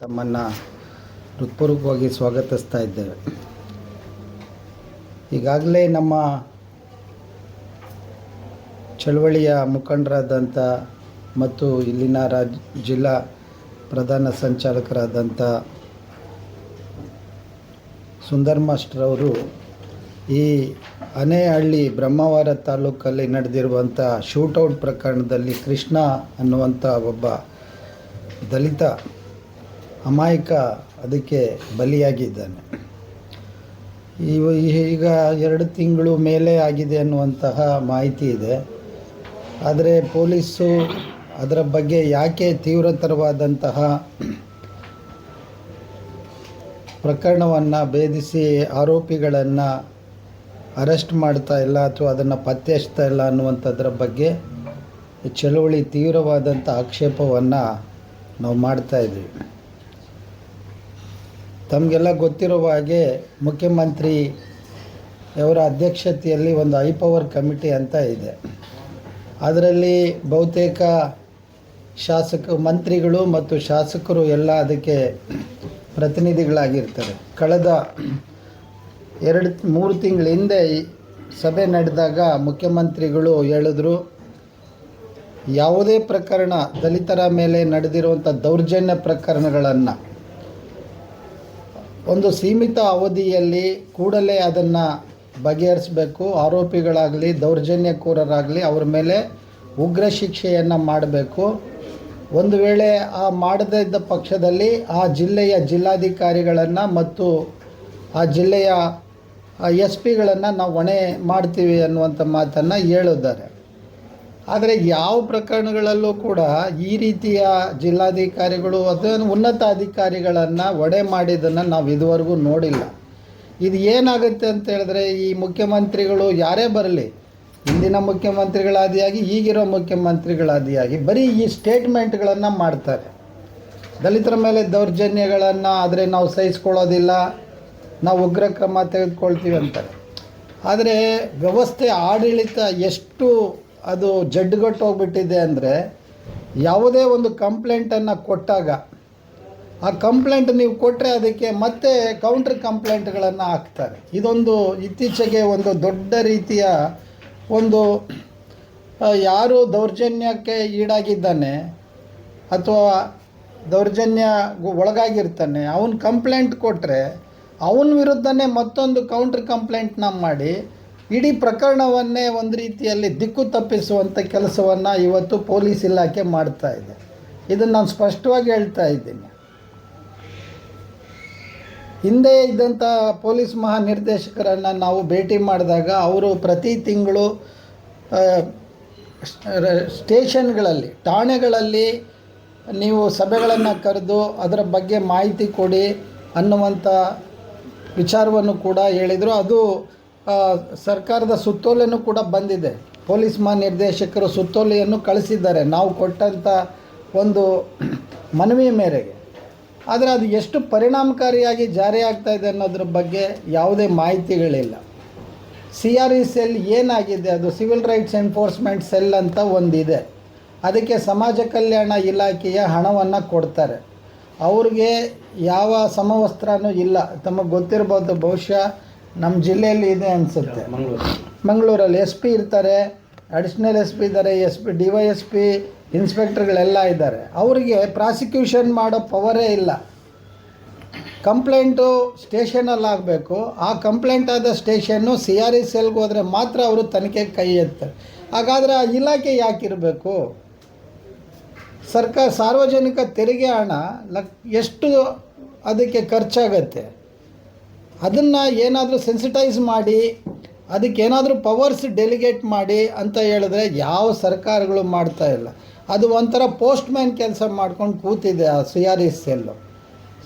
ತಮ್ಮನ್ನು ಹೃತ್ಪೂರ್ವಕವಾಗಿ ಸ್ವಾಗತಿಸ್ತಾ ಇದ್ದೇವೆ. ಈಗಾಗಲೇ ನಮ್ಮ ಚಳವಳಿಯ ಮುಖಂಡರಾದಂಥ ಮತ್ತು ಇಲ್ಲಿನ ರಾಜ್, ಜಿಲ್ಲಾ ಪ್ರಧಾನ ಸಂಚಾಲಕರಾದಂಥ ಸುಂದರ್ ಮಾಸ್ಟರ್ ಅವರು ಈ ಅನೇಹಳ್ಳಿ ಬ್ರಹ್ಮಾವರ ತಾಲೂಕಲ್ಲಿ ನಡೆದಿರುವಂಥ ಶೂಟೌಟ್ ಪ್ರಕರಣದಲ್ಲಿ ಕೃಷ್ಣ ಅನ್ನುವಂಥ ಒಬ್ಬ ದಲಿತ ಅಮಾಯಕ ಅದಕ್ಕೆ ಬಲಿಯಾಗಿದ್ದಾನೆ. ಇವ ಈಗ ಎರಡು ತಿಂಗಳು ಮೇಲೆ ಆಗಿದೆ ಅನ್ನುವಂತಹ ಮಾಹಿತಿ ಇದೆ. ಆದರೆ ಪೊಲೀಸು ಅದರ ಬಗ್ಗೆ ಯಾಕೆ ತೀವ್ರತರವಾದಂತಹ ಪ್ರಕರಣವನ್ನು ಭೇದಿಸಿ ಆರೋಪಿಗಳನ್ನು ಅರೆಸ್ಟ್ ಮಾಡ್ತಾ ಇಲ್ಲ ಅಥವಾ ಅದನ್ನು ಪತ್ತೆ ಹಚ್ತಾ ಇಲ್ಲ ಅನ್ನುವಂಥದ್ರ ಬಗ್ಗೆ ಚಳುವಳಿ ತೀವ್ರವಾದಂಥ ಆಕ್ಷೇಪವನ್ನು ನಾವು ಮಾಡ್ತಾ ಇದ್ದೀವಿ ತಮಗೆಲ್ಲ ಗೊತ್ತಿರುವ ಹಾಗೆ ಮುಖ್ಯಮಂತ್ರಿ ಅವರ ಅಧ್ಯಕ್ಷತೆಯಲ್ಲಿ ಒಂದು ಐ ಪವರ್ ಕಮಿಟಿ ಅಂತ ಇದೆ. ಅದರಲ್ಲಿ ಬಹುತೇಕ ಶಾಸಕ ಮಂತ್ರಿಗಳು ಮತ್ತು ಶಾಸಕರು ಎಲ್ಲ ಅದಕ್ಕೆ ಪ್ರತಿನಿಧಿಗಳಾಗಿರ್ತಾರೆ. ಕಳೆದ ಎರಡು, ಮೂರು ತಿಂಗಳ ಹಿಂದೆ ಸಭೆ ನಡೆದಾಗ ಮುಖ್ಯಮಂತ್ರಿಗಳು ಹೇಳಿದ್ರು, ಯಾವುದೇ ಪ್ರಕರಣ ದಲಿತರ ಮೇಲೆ ನಡೆದಿರುವಂಥ ದೌರ್ಜನ್ಯ ಪ್ರಕರಣಗಳನ್ನು ಒಂದು ಸೀಮಿತ ಅವಧಿಯಲ್ಲಿ ಕೂಡಲೇ ಅದನ್ನು ಬಗೆಹರಿಸಬೇಕು. ಆರೋಪಿಗಳಾಗಲಿ, ದೌರ್ಜನ್ಯಕೋರರಾಗಲಿ ಅವ್ರ ಮೇಲೆ ಉಗ್ರ ಶಿಕ್ಷೆಯನ್ನು ಮಾಡಬೇಕು. ಒಂದು ವೇಳೆ ಆ ಮಾಡದೇ ಇದ್ದ ಪಕ್ಷದಲ್ಲಿ ಆ ಜಿಲ್ಲೆಯ ಜಿಲ್ಲಾಧಿಕಾರಿಗಳನ್ನು ಮತ್ತು ಆ ಜಿಲ್ಲೆಯ ಎಸ್ ಪಿಗಳನ್ನು ನಾವು ಹೊಣೆ ಮಾಡ್ತೀವಿ ಅನ್ನುವಂಥ ಮಾತನ್ನು ಹೇಳಿದ್ದಾರೆ ಆದರೆ ಯಾವ ಪ್ರಕರಣಗಳಲ್ಲೂ ಕೂಡ ಈ ರೀತಿಯ ಜಿಲ್ಲಾಧಿಕಾರಿಗಳು ಅಥವಾ ಉನ್ನತ ಅಧಿಕಾರಿಗಳನ್ನು ಒಡೆ ಮಾಡಿದ್ದನ್ನು ನಾವು ಇದುವರೆಗೂ ನೋಡಿಲ್ಲ. ಇದು ಏನಾಗುತ್ತೆ ಅಂತ ಹೇಳಿದ್ರೆ ಈ ಮುಖ್ಯಮಂತ್ರಿಗಳು ಯಾರೇ ಬರಲಿ, ಹಿಂದಿನ ಮುಖ್ಯಮಂತ್ರಿಗಳಾದಿಯಾಗಿ ಈಗಿರೋ ಮುಖ್ಯಮಂತ್ರಿಗಳಾದಿಯಾಗಿ ಬರೀ ಈ ಸ್ಟೇಟ್ಮೆಂಟ್ಗಳನ್ನು ಮಾಡ್ತಾರೆ. ದಲಿತರ ಮೇಲೆ ದೌರ್ಜನ್ಯಗಳನ್ನು ಆದರೆ ನಾವು ಸಹಿಸ್ಕೊಳ್ಳೋದಿಲ್ಲ. ನಾವು ಉಗ್ರ ಕ್ರಮ ತೆಗೆದುಕೊಳ್ತೀವಿ ಅಂತಾರೆ. ಆದರೆ ವ್ಯವಸ್ಥೆ ಆಡಳಿತ ಎಷ್ಟು ಅದು ಜಡ್ಡುಗಟ್ಟೋಗ್ಬಿಟ್ಟಿದೆ ಅಂದರೆ ಯಾವುದೇ ಒಂದು ಕಂಪ್ಲೇಂಟನ್ನು ಕೊಟ್ಟಾಗ ಆ ಕಂಪ್ಲೇಂಟ್ ನೀವು ಕೊಟ್ಟರೆ ಅದಕ್ಕೆ ಮತ್ತೆ ಕೌಂಟ್ರ್ ಕಂಪ್ಲೇಂಟ್ಗಳನ್ನು ಹಾಕ್ತಾರೆ. ಇದೊಂದು ಇತ್ತೀಚೆಗೆ ಒಂದು ದೊಡ್ಡ ರೀತಿಯ ಒಂದು ಯಾರು ದೌರ್ಜನ್ಯಕ್ಕೆ ಈಡಾಗಿದ್ದಾನೆ ಅಥವಾ ದೌರ್ಜನ್ಯ ಒಳಗಾಗಿರ್ತಾನೆ, ಅವನು ಕಂಪ್ಲೇಂಟ್ ಕೊಟ್ಟರೆ ಅವನ ವಿರುದ್ಧನೇ ಮತ್ತೊಂದು ಕೌಂಟ್ರ್ ಕಂಪ್ಲೇಂಟ್ನ ಮಾಡಿ, ಇಡೀ ಪ್ರಕರಣವನ್ನೇ ಒಂದು ರೀತಿಯಲ್ಲಿ ದಿಕ್ಕು ತಪ್ಪಿಸುವಂಥ ಕೆಲಸವನ್ನು ಇವತ್ತು ಪೊಲೀಸ್ ಇಲಾಖೆ ಮಾಡ್ತಾ ಇದೆ. ಇದನ್ನು ನಾನು ಸ್ಪಷ್ಟವಾಗಿ ಹೇಳ್ತಾ ಇದ್ದೀನಿ. ಹಿಂದೆ ಇದ್ದಂಥ ಪೊಲೀಸ್ ಮಹಾನಿರ್ದೇಶಕರನ್ನು ನಾವು ಭೇಟಿ ಮಾಡಿದಾಗ ಅವರು ಪ್ರತಿ ತಿಂಗಳು ಸ್ಟೇಷನ್ಗಳಲ್ಲಿ, ಠಾಣೆಗಳಲ್ಲಿ ನೀವು ಸಭೆಗಳನ್ನು ಕರೆದು ಅದರ ಬಗ್ಗೆ ಮಾಹಿತಿ ಕೊಡಿ ಅನ್ನುವಂಥ ವಿಚಾರವನ್ನು ಕೂಡ ಹೇಳಿದರು. ಅದು ಸರ್ಕಾರದ ಸುತ್ತೋಲೆಯೂ ಕೂಡ ಬಂದಿದೆ. ಪೊಲೀಸ್ ಮಹಾನಿರ್ದೇಶಕರು ಸುತ್ತೋಲೆಯನ್ನು ಕಳಿಸಿದ್ದಾರೆ. ನಾವು ಕೊಟ್ಟಂಥ ಒಂದು ಮನವಿ ಮೇರೆಗೆ. ಆದರೆ ಅದು ಎಷ್ಟು ಪರಿಣಾಮಕಾರಿಯಾಗಿ ಜಾರಿ ಆಗ್ತಾ ಇದೆ ಅನ್ನೋದ್ರ ಬಗ್ಗೆ ಯಾವುದೇ ಮಾಹಿತಿಗಳಿಲ್ಲ. ಸಿ ಆರ್ ಇ ಸೆಲ್ ಏನಾಗಿದೆ? ಅದು ಸಿವಿಲ್ ರೈಟ್ಸ್ ಎನ್ಫೋರ್ಸ್ಮೆಂಟ್ ಸೆಲ್ ಅಂತ ಒಂದಿದೆ. ಅದಕ್ಕೆ ಸಮಾಜ ಕಲ್ಯಾಣ ಇಲಾಖೆಯ ಹಣವನ್ನು ಕೊಡ್ತಾರೆ. ಅವ್ರಿಗೆ ಯಾವ ಸಮವಸ್ತ್ರನೂ ಇಲ್ಲ. ತಮಗೆ ಗೊತ್ತಿರ್ಬೋದು, ಬಹುಶಃ ನಮ್ಮ ಜಿಲ್ಲೆಯಲ್ಲಿ ಇದೆ ಅನಿಸುತ್ತೆ. ಮಂಗಳೂರಲ್ಲಿ ಎಸ್ ಪಿ ಇರ್ತಾರೆ ಅಡಿಷ್ನಲ್ ಎಸ್ ಪಿ ಇದ್ದಾರೆ, S P, D Y S P ಇನ್ಸ್ಪೆಕ್ಟರ್ಗಳೆಲ್ಲ ಇದ್ದಾರೆ. ಅವರಿಗೆ ಪ್ರಾಸಿಕ್ಯೂಷನ್ ಮಾಡೋ ಪವರೇ ಇಲ್ಲ. ಕಂಪ್ಲೇಂಟು ಸ್ಟೇಷನಲ್ಲಿ ಆಗಬೇಕು. ಆ ಕಂಪ್ಲೇಂಟ್ ಆದ ಸ್ಟೇಷನ್ನು ಸಿ ಆರ್ ಎಸ್ ಸೆಲ್ಗೆ ಹೋದರೆ ಮಾತ್ರ ಅವರು ತನಿಖೆಗೆ ಕೈ ಎತ್ತಾರೆ. ಹಾಗಾದರೆ ಆ ಇಲಾಖೆ ಯಾಕಿರಬೇಕು? ಸರ್ಕಾರ ಸಾರ್ವಜನಿಕ ತೆರಿಗೆ ಹಣ ಲಕ್ ಎಷ್ಟು ಅದಕ್ಕೆ ಖರ್ಚಾಗತ್ತೆ? ಅದನ್ನು ಏನಾದರೂ ಸೆನ್ಸಿಟೈಸ್ ಮಾಡಿ, ಅದಕ್ಕೆ ಏನಾದರೂ ಪವರ್ಸ್ ಡೆಲಿಗೇಟ್ ಮಾಡಿ ಅಂತ ಹೇಳಿದ್ರೆ ಯಾವ ಸರ್ಕಾರಗಳು ಮಾಡ್ತಾ ಇಲ್ಲ. ಅದು ಒಂಥರ ಪೋಸ್ಟ್ ಮ್ಯಾನ್ ಕೆಲಸ ಮಾಡ್ಕೊಂಡು ಕೂತಿದೆ ಆ C R E cell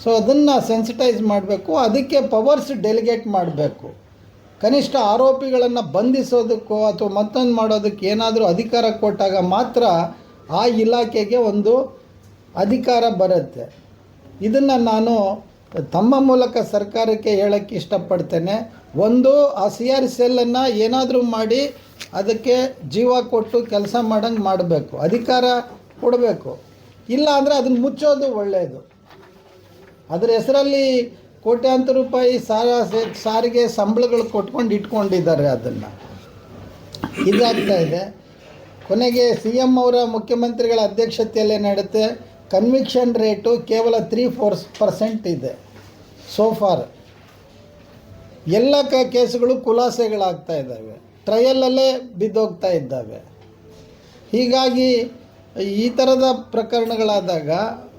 so ಅದನ್ನು ಸೆನ್ಸಿಟೈಸ್ ಮಾಡಬೇಕು, ಅದಕ್ಕೆ ಪವರ್ಸ್ ಡೆಲಿಗೇಟ್ ಮಾಡಬೇಕು. ಕನಿಷ್ಠ ಆರೋಪಿಗಳನ್ನು ಬಂಧಿಸೋದಕ್ಕೋ ಅಥವಾ ಮತ್ತೊಂದು ಮಾಡೋದಕ್ಕೆ ಏನಾದರೂ ಅಧಿಕಾರ ಕೊಟ್ಟಾಗ ಮಾತ್ರ ಆ ಇಲಾಖೆಗೆ ಒಂದು ಅಧಿಕಾರ ಬರುತ್ತೆ. ಇದನ್ನು ನಾನು ತಮ್ಮ ಮೂಲಕ ಸರ್ಕಾರಕ್ಕೆ ಹೇಳೋಕ್ಕೆ ಇಷ್ಟಪಡ್ತೇನೆ. ಒಂದು, ಆ ಸಿ ಆರ್ ಸೆಲ್ಲನ್ನು ಏನಾದರೂ ಮಾಡಿ ಅದಕ್ಕೆ ಜೀವ ಕೊಟ್ಟು ಕೆಲಸ ಮಾಡಂಗೆ ಮಾಡಬೇಕು. ಅಧಿಕಾರ ಕೊಡಬೇಕು. ಇಲ್ಲ ಅಂದರೆ ಅದನ್ನು ಮುಚ್ಚೋದು ಒಳ್ಳೆಯದು ಅದರ ಹೆಸರಲ್ಲಿ ಕೋಟ್ಯಾಂತರ ರೂಪಾಯಿ ಸಾರ ಸಾರಿಗೆ ಸಂಬಳಗಳು ಕೊಟ್ಕೊಂಡು ಇಟ್ಕೊಂಡಿದ್ದಾರೆ ಅದನ್ನು. ಇದಾಗ್ತಾ ಇದೆ. ಕೊನೆಗೆ ಸಿ ಎಂ ಅವರ ಮುಖ್ಯಮಂತ್ರಿಗಳ ಅಧ್ಯಕ್ಷತೆಯಲ್ಲೇ ನಡೆಯುತ್ತೆ ಕನ್ವಿಕ್ಷನ್ ರೇಟು ಕೇವಲ ತ್ರೀ ಫೋರ್ ಪರ್ಸೆಂಟ್ ಇದೆ. ಸೋಫಾರ್ ಎಲ್ಲ ಕ, ಕೇಸುಗಳು ಖುಲಾಸೆಗಳಾಗ್ತಾ ಇದ್ದಾವೆ. ಟ್ರಯಲಲ್ಲೇ ಬಿದ್ದೋಗ್ತಾ ಇದ್ದಾವೆ. ಹೀಗಾಗಿ ಈ ಥರದ ಪ್ರಕರಣಗಳಾದಾಗ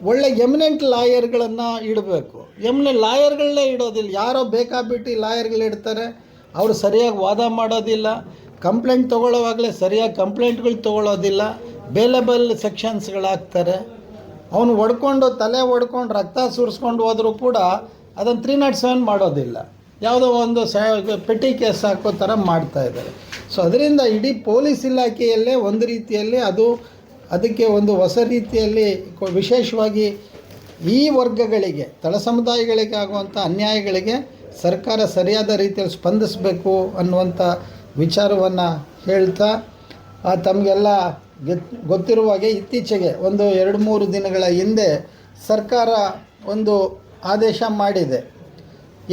ಒಳ್ಳೆ ಎಮಿನೆಂಟ್ ಲಾಯರ್ಗಳನ್ನು ಇಡಬೇಕು. ಎಮ್ನೆ ಲಾಯರ್ಗಳನ್ನೇ ಇಡೋದಿಲ್ಲ. ಯಾರೋ ಬೇಕಾಬಿಟ್ಟು ಲಾಯರ್ಗಳು ಇಡ್ತಾರೆ. ಅವರು ಸರಿಯಾಗಿ ವಾದ ಮಾಡೋದಿಲ್ಲ. ಕಂಪ್ಲೇಂಟ್ ತೊಗೊಳ್ಳೋವಾಗಲೇ ಸರಿಯಾಗಿ ಕಂಪ್ಲೇಂಟ್ಗಳು ತೊಗೊಳ್ಳೋದಿಲ್ಲ. ಬೇಲೆಬಲ್ ಸೆಕ್ಷನ್ಸ್ಗಳಾಗ್ತಾರೆ ಅವನು ಹೊಡ್ಕೊಂಡು, ತಲೆ ಹೊಡ್ಕೊಂಡು, ರಕ್ತ ಸುರಿಸ್ಕೊಂಡು ಹೋದರೂ ಕೂಡ ಅದನ್ನು ತ್ರೀ ನಾಟ್ ಸೆವೆನ್ ಮಾಡೋದಿಲ್ಲ. ಯಾವುದೋ ಒಂದು ಸ, ಪೆಟ್ಟಿ ಕೇಸ್ ಹಾಕೋ ಥರ ಮಾಡ್ತಾ ಇದ್ದಾರೆ. ಸೊ ಅದರಿಂದ ಇಡೀ ಪೊಲೀಸ್ ಇಲಾಖೆಯಲ್ಲೇ ಒಂದು ರೀತಿಯಲ್ಲಿ ಅದು, ಅದಕ್ಕೆ ಒಂದು ಹೊಸ ರೀತಿಯಲ್ಲಿ ವಿಶೇಷವಾಗಿ ಈ ವರ್ಗಗಳಿಗೆ, ತಳ ಸಮುದಾಯಗಳಿಗೆ ಆಗುವಂಥ ಅನ್ಯಾಯಗಳಿಗೆ ಸರ್ಕಾರ ಸರಿಯಾದ ರೀತಿಯಲ್ಲಿ ಸ್ಪಂದಿಸಬೇಕು ಅನ್ನುವಂಥ ವಿಚಾರವನ್ನು ಹೇಳ್ತಾ ತಮಗೆಲ್ಲ ಗೆತ್, ಗೊತ್ತಿರುವ ಹಾಗೆ ಇತ್ತೀಚೆಗೆ ಒಂದು ಎರಡು ಮೂರು ದಿನಗಳ ಹಿಂದೆ ಸರ್ಕಾರ ಒಂದು ಆದೇಶ ಮಾಡಿದೆ.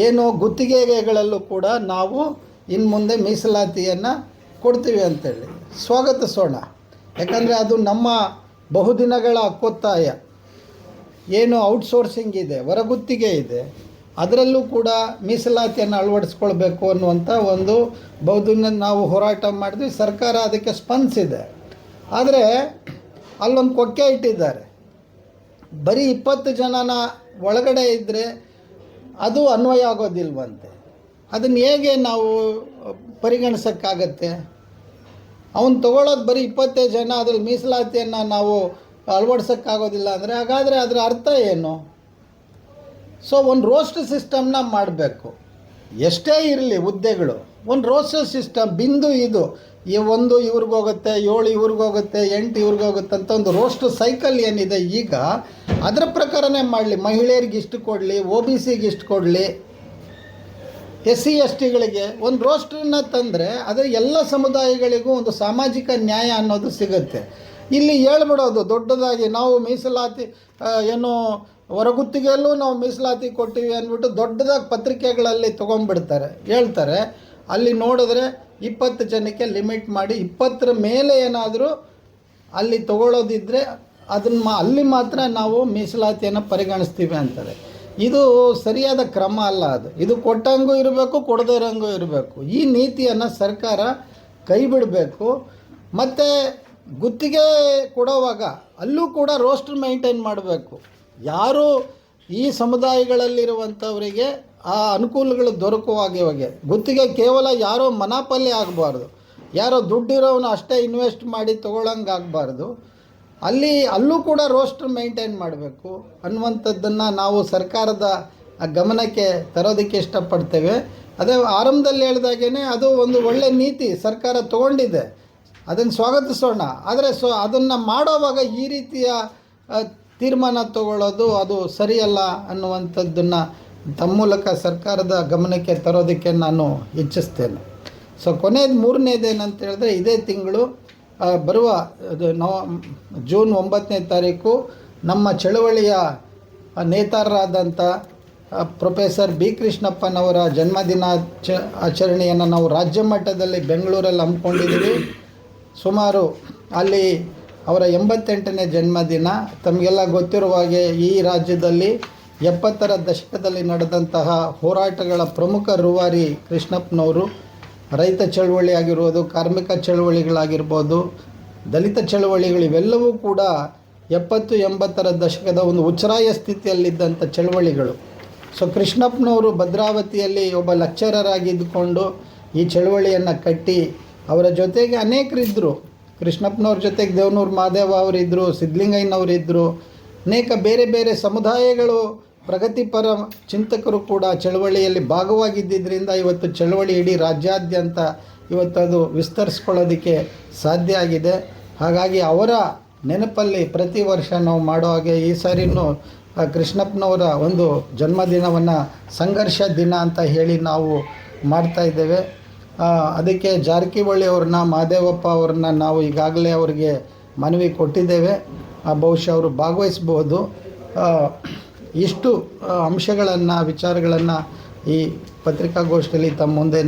ಏನು ಗುತ್ತಿಗೆಗಳಲ್ಲೂ ಕೂಡ ನಾವು ಇನ್ನು ಮುಂದೆ ಮೀಸಲಾತಿಯನ್ನು ಕೊಡ್ತೀವಿ ಅಂತೇಳಿ. ಸ್ವಾಗತಿಸೋಣ ಯಾಕಂದರೆ ಅದು ನಮ್ಮ ಬಹುದಿನಗಳ ಕೊತ್ತಾಯ. ಏನು ಔಟ್ಸೋರ್ಸಿಂಗ್ ಇದೆ, ಹೊರಗುತ್ತಿಗೆ ಇದೆ. ಅದರಲ್ಲೂ ಕೂಡ ಮೀಸಲಾತಿಯನ್ನು ಅಳವಡಿಸ್ಕೊಳ್ಬೇಕು ಅನ್ನುವಂಥ ಒಂದು ಬೌದ್ಧನ ನಾವು ಹೋರಾಟ ಮಾಡಿದ್ವಿ. ಸರ್ಕಾರ ಅದಕ್ಕೆ ಸ್ಪಂದಿಸಿದೆ. ಆದರೆ ಅಲ್ಲೊಂದು ಕೊಕ್ಕೆ ಇಟ್ಟಿದ್ದಾರೆ. ಬರೀ ಇಪ್ಪತ್ತು ಜನನ ಒಳಗಡೆ ಇದ್ದರೆ ಅದು ಅನ್ವಯ ಆಗೋದಿಲ್ವಂತೆ. ಅದನ್ನು ಹೇಗೆ ನಾವು ಪರಿಗಣಿಸೋಕ್ಕಾಗತ್ತೆ? ಅವನು ತಗೊಳ್ಳೋದು ಬರೀ ಇಪ್ಪತ್ತೈದು ಜನ, ಅದ್ರಲ್ಲಿ ಮೀಸಲಾತಿಯನ್ನು ನಾವು ಅಳವಡಿಸೋಕ್ಕಾಗೋದಿಲ್ಲ ಅಂದರೆ, ಹಾಗಾದರೆ ಅದರ ಅರ್ಥ ಏನು? ಸೊ ಒಂದು ರೋಸ್ಟ್ ಸಿಸ್ಟಮ್ನ ಮಾಡಬೇಕು. ಎಷ್ಟೇ ಇರಲಿ ಹುದ್ದೆಗಳು, ಒಂದು ರೋಸ್ಟರ್ ಸಿಸ್ಟಮ್ ಬಿಂದು ಇದು, ಈ ಒಂದು ಇವ್ರಿಗೆ ಹೋಗುತ್ತೆ, ಏಳು ಇವ್ರಿಗೆ ಹೋಗುತ್ತೆ, ಎಂಟು ಇವ್ರಿಗೆ ಹೋಗುತ್ತೆ ಅಂತ ಒಂದು ರೋಸ್ಟ್ ಸೈಕಲ್ ಏನಿದೆ ಈಗ, ಅದರ ಪ್ರಕಾರನೇ ಮಾಡಲಿ. ಮಹಿಳೆಯರಿಗೆ ಇಷ್ಟು ಕೊಡಲಿ ಒ ಬಿ ಸಿಗೆ ಇಷ್ಟು ಕೊಡಲಿ. ಎಸ್ ಸಿ ಎಸ್ ಟಿಗಳಿಗೆ ಒಂದು ರೋಸ್ಟ್ರನ್ನ ತಂದರೆ ಅದರ ಎಲ್ಲ ಸಮುದಾಯಗಳಿಗೂ ಒಂದು ಸಾಮಾಜಿಕ ನ್ಯಾಯ ಅನ್ನೋದು ಸಿಗುತ್ತೆ. ಇಲ್ಲಿ ಹೇಳ್ಬಿಡೋದು ದೊಡ್ಡದಾಗಿ, ನಾವು ಮೀಸಲಾತಿ ಏನು ಹೊರಗುತ್ತಿಗೆಯಲ್ಲೂ ನಾವು ಮೀಸಲಾತಿ ಕೊಟ್ಟಿವಿ ಅಂದ್ಬಿಟ್ಟು ದೊಡ್ಡದಾಗಿ ಪತ್ರಿಕೆಗಳಲ್ಲಿ ತೊಗೊಂಡ್ಬಿಡ್ತಾರೆ. ಹೇಳ್ತಾರೆ, ಅಲ್ಲಿ ನೋಡಿದ್ರೆ ಇಪ್ಪತ್ತು ಜನಕ್ಕೆ ಲಿಮಿಟ್ ಮಾಡಿ ಇಪ್ಪತ್ತರ ಮೇಲೆ ಏನಾದರೂ ಅಲ್ಲಿ ತಗೊಳ್ಳೋದಿದ್ದರೆ ಅದನ್ನು ಮಾ, ಅಲ್ಲಿ ಮಾತ್ರ ನಾವು ಮೀಸಲಾತಿಯನ್ನು ಪರಿಗಣಿಸ್ತೀವಿ ಅಂತಾರೆ. ಇದು ಸರಿಯಾದ ಕ್ರಮ ಅಲ್ಲ ಅದು. ಇದು ಕೊಟ್ಟಂಗೂ ಇರಬೇಕು ಕೊಡದೇ ಇರಬೇಕು. ಈ ನೀತಿಯನ್ನು ಸರ್ಕಾರ ಕೈ ಬಿಡಬೇಕು ಮತ್ತು ಗುತ್ತಿಗೆ ಕೊಡೋವಾಗ ಅಲ್ಲೂ ಕೂಡ ರೋಸ್ಟರ್ ಮೇಂಟೈನ್ ಮಾಡಬೇಕು. ಯಾರು ಈ ಸಮುದಾಯಗಳಲ್ಲಿರುವಂಥವರಿಗೆ ಆ ಅನುಕೂಲಗಳು ದೊರಕುವಾಗೆ ಗುತ್ತಿಗೆ ಕೇವಲ ಯಾರೋ ಮನಾಪಲ್ಲಿ ಆಗಬಾರ್ದು. ಯಾರೋ ದುಡ್ಡಿರೋನು ಅಷ್ಟೇ ಇನ್ವೆಸ್ಟ್ ಮಾಡಿ ತೊಗೊಳಂಗೆ ಆಗಬಾರ್ದು. ಅಲ್ಲಿ, ಅಲ್ಲೂ ಕೂಡ ರೋಸ್ಟರ್ ಮೇಂಟೈನ್ ಮಾಡಬೇಕು ಅನ್ನುವಂಥದ್ದನ್ನು ನಾವು ಸರ್ಕಾರದ ಗಮನಕ್ಕೆ ತರೋದಕ್ಕೆ ಇಷ್ಟಪಡ್ತೇವೆ. ಅದೇ ಆರಂಭದಲ್ಲಿ ಹೇಳ್ದಾಗೇ ಅದು ಒಂದು ಒಳ್ಳೆ ನೀತಿ, ಸರ್ಕಾರ ತಗೊಂಡಿದೆ. ಅದನ್ನು ಸ್ವಾಗತಿಸೋಣ. ಆದರೆ ಸೊ ಅದನ್ನು ಮಾಡೋವಾಗ ಈ ರೀತಿಯ ತೀರ್ಮಾನ ತಗೊಳ್ಳೋದು ಅದು ಸರಿಯಲ್ಲ ಅನ್ನುವಂಥದ್ದನ್ನು ತಮ್ಮ ಮೂಲಕ ಸರ್ಕಾರದ ಗಮನಕ್ಕೆ ತರೋದಕ್ಕೆ ನಾನು ಇಚ್ಛಿಸ್ತೇನೆ. ಸೊ ಕೊನೆಯದು ಮೂರನೇದು ಏನಂತ ಹೇಳಿದ್ರೆ ಇದೇ ತಿಂಗಳು ಬರುವ ನವ, ಜೂನ್ ಒಂಬತ್ತನೇ ತಾರೀಕು ನಮ್ಮ ಚಳವಳಿಯ ನೇತಾರರಾದಂಥ ಪ್ರೊಫೆಸರ್ ಬಿ ಕೃಷ್ಣಪ್ಪನವರ ಜನ್ಮದಿನ ಆಚರಣೆಯನ್ನು ನಾವು ರಾಜ್ಯ ಮಟ್ಟದಲ್ಲಿ ಬೆಂಗಳೂರಲ್ಲಿ ಹಮ್ಮಿಕೊಂಡಿದ್ದೀವಿ. ಸುಮಾರು ಅಲ್ಲಿ ಅವರ ಎಂಬತ್ತೆಂಟನೇ ಜನ್ಮದಿನ. ತಮಗೆಲ್ಲ ಗೊತ್ತಿರುವ ಹಾಗೆ ಈ ರಾಜ್ಯದಲ್ಲಿ ಎಪ್ಪತ್ತರ ದಶಕದಲ್ಲಿ ನಡೆದಂತಹ ಹೋರಾಟಗಳ ಪ್ರಮುಖ ರೂವಾರಿ ಕೃಷ್ಣಪ್ಪನವರು. ರೈತ ಚಳವಳಿ ಆಗಿರ್ಬೋದು ಕಾರ್ಮಿಕ ಚಳವಳಿಗಳಾಗಿರ್ಬೋದು, ದಲಿತ ಚಳವಳಿಗಳು ಇವೆಲ್ಲವೂ ಕೂಡ ಎಪ್ಪತ್ತು ಎಂಬತ್ತರ ದಶಕದ ಒಂದು ಉಚ್ಚರಾಯ ಸ್ಥಿತಿಯಲ್ಲಿದ್ದಂಥ ಚಳವಳಿಗಳು. ಸೊ, ಕೃಷ್ಣಪ್ಪನವರು ಭದ್ರಾವತಿಯಲ್ಲಿ ಒಬ್ಬ ಲೆಕ್ಚರರ್ ಆಗಿ ಇದ್ದುಕೊಂಡು ಈ ಚಳವಳಿಯನ್ನು ಕಟ್ಟಿ ಅವರ ಜೊತೆಗೆ ಅನೇಕರಿದ್ದರು. ಕೃಷ್ಣಪ್ಪನವ್ರ ಜೊತೆಗೆ ದೇವನೂರು ಮಾದೇವ ಅವರಿದ್ದರು ಸಿದ್ಧಲಿಂಗಯ್ಯನವರಿದ್ದರು ಅನೇಕ ಬೇರೆ ಬೇರೆ ಸಮುದಾಯಗಳು ಪ್ರಗತಿಪರ ಚಿಂತಕರು ಕೂಡ ಚಳವಳಿಯಲ್ಲಿ ಭಾಗವಾಗಿದ್ದರಿಂದ ಇವತ್ತು ಚಳವಳಿ ಇಡೀ ರಾಜ್ಯಾದ್ಯಂತ ಇವತ್ತು ಅದು ವಿಸ್ತರಿಸ್ಕೊಳ್ಳೋದಕ್ಕೆ ಸಾಧ್ಯ ಆಗಿದೆ. ಹಾಗಾಗಿ ಅವರ ನೆನಪಲ್ಲಿ ಪ್ರತಿ ವರ್ಷ ನಾವು ಮಾಡೋ ಹಾಗೆ ಈ ಸಾರಿನೂ ಕೃಷ್ಣಪ್ಪನವರ ಒಂದು ಜನ್ಮದಿನವನ್ನು ಸಂಘರ್ಷ ದಿನ ಅಂತ ಹೇಳಿ ನಾವು ಮಾಡ್ತಾ ಇದ್ದೇವೆ. ಆ, ಅದಕ್ಕೆ ಜಾರಕಿಹೊಳಿ ಅವ್ರನ್ನ ಮಹದೇವಪ್ಪ ಅವ್ರನ್ನ ನಾವು ಈಗಾಗಲೇ ಅವರಿಗೆ ಮನವಿ ಕೊಟ್ಟಿದ್ದೇವೆ. ಬಹುಶಃ ಅವರು ಭಾಗವಹಿಸ್ಬೋದು ಇಷ್ಟು ಅಂಶಗಳನ್ನು, ವಿಚಾರಗಳನ್ನು ಈ ಪತ್ರಿಕಾಗೋಷ್ಠಿಯಲ್ಲಿ ತಮ್ಮ ಮುಂದೆ